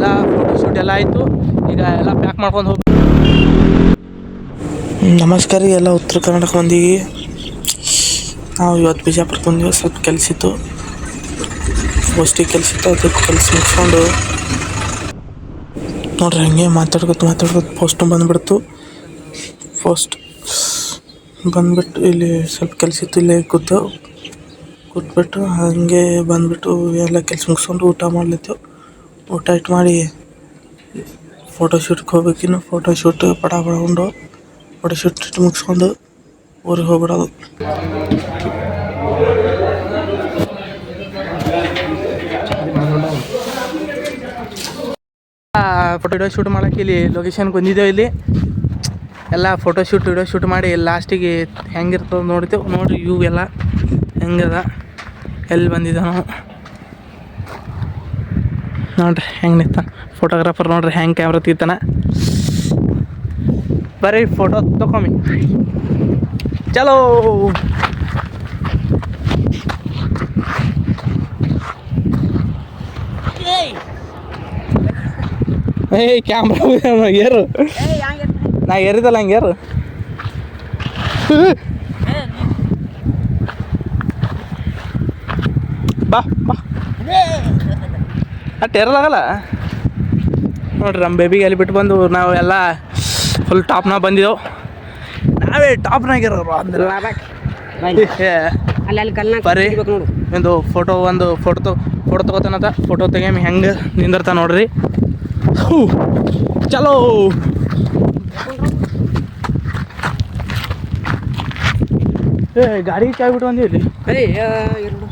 ಎಲ್ಲ photo shoot ಎಲ್ಲ ಆಯಿತು. ಈಗ ಎಲ್ಲ ಪ್ಯಾಕ್ ಮಾಡ್ಕೊಂಡು ಹೋಗಿ ನಮಸ್ಕಾರ ಎಲ್ಲ ಉತ್ತರ ಕರ್ನಾಟಕ ಮಂದಿಗೆ ನಾವು ಇವತ್ತು ಬಿಜಾಪುರಕ್ಕೆ ಬಂದಿವಿ, ಸ್ವಲ್ಪ ಕೆಲಸ ಇತ್ತು. ಗೋಷ್ಠಿ ಕೆಲಸ ಇತ್ತು, ಅದಕ್ಕೆ ಕೆಲಸ ಮುಗಿಸ್ಕೊಂಡು. ನೋಡ್ರಿ, ಹಂಗೆ ಮಾತಾಡ್ಕೊತ ಮಾತಾಡ್ಕೊತ ಪೋಸ್ಟು ಬಂದುಬಿಡ್ತು. ಪೋಸ್ಟ್ ಬಂದ್ಬಿಟ್ಟು ಇಲ್ಲಿ ಸ್ವಲ್ಪ ಕೆಲಸ ಇತ್ತು, ಇಲ್ಲೇ ಕೂತು. ಕೂತ್ಬಿಟ್ಟು ಹಾಗೆ ಬಂದ್ಬಿಟ್ಟು ಎಲ್ಲ ಕೆಲಸ ಮುಗಿಸ್ಕೊಂಡು ಊಟ ಮಾಡ್ಲಿತ್ತು ಇಟ್ಟು ಮಾಡಿ. ಫೋಟೋ ಶೂಟ್ಗೆ ಹೋಗ್ಬೇಕಿನ್ನು. ಫೋಟೋ ಶೂಟ್ ಪಡ ಫೋಟೋ ಶೂಟ್ ಮುಗಿಸ್ಕೊಂಡು ಊರಿಗೆ ಹೋಗ್ಬಿಡೋದು. ಫೋಟೋ ಶೂಟ್ ಮಾಡೋಕೆ ಇಲ್ಲಿ ಲೊಕೇಶನ್ಗೆ ಬಂದಿದ್ದೇವೆ ಇಲ್ಲಿ. ಎಲ್ಲ ಫೋಟೋ ಶೂಟ್ ವಿಡಿಯೋ ಶೂಟ್ ಮಾಡಿ ಲಾಸ್ಟಿಗೆ ಹೆಂಗಿರ್ತದೆ ನೋಡ್ತೇವೆ ನೋಡಿ ಇವು ಎಲ್ಲ ಹೆಂಗದ. ಎಲ್ಲಿ ಬಂದಿದ್ದ ನಾವು ನೋಡ್ರಿ, ಹೆಂಗೆ ನಿಂತ. ಫೋಟೋಗ್ರಾಫರ್ ನೋಡ್ರಿ, ಹೆಂಗೆ ಕ್ಯಾಮ್ರಾ ತೀತಾನೆ ಬರೀ ಫೋಟೋ ತಗೊಮ್ಮಿ ಚಲೋ. ಏಯ್ ಕ್ಯಾಮ್ರಾ ಏರು. ನಾ ಏರಿದಲ್ಲ ಹಂಗೆ ಏರು. ಬಾ ಬಾ. ಅಟ್ಟು ಏರಲಾಗಲ್ಲ ನೋಡ್ರಿ ನಮ್ಮ ಬೇಬಿಗೆ ಅಲ್ಲಿ ಬಿಟ್ಟು ಬಂದು ನಾವು ಎಲ್ಲ ಫುಲ್ ಟಾಪ್ನಾಗ ಬಂದಿದ್ದೆವು ನಾವೇ ಟಾಪ್ನಾಗಿರೋರು ಅಂದ್ರೆ. ನೋಡು. ಒಂದು ಫೋಟೋ ಒಂದು ಫೋಟೋ ತೊ ಫೋಟೋ ತೊಗೋತಾನಂತ ಫೋಟೋ ತೆಗಿಯಮ್ ಹೆಂಗೆ ನಿಂದಿರ್ತಾನೆ ನೋಡ್ರಿ. ಹೂ, ಚಲೋ. ಏ ಗಾಡಿ ಚಾಯ್ ಬಿಟ್ಟು ಬಂದೀವಿ ಇಲ್ಲಿ ಅರೇ ಎರಡು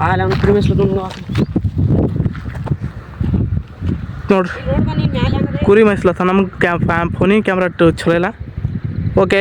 ಆ ನೋಡ್ರಿ ಕುರಿ ಮೈಸ್ಲತ್ತ ನಮ್ಗೆ ಕ್ಯಾ ಫೋನಿನ ಕ್ಯಾಮ್ರಾ ಚಲೋ ಇಲ್ಲ. ಓಕೆ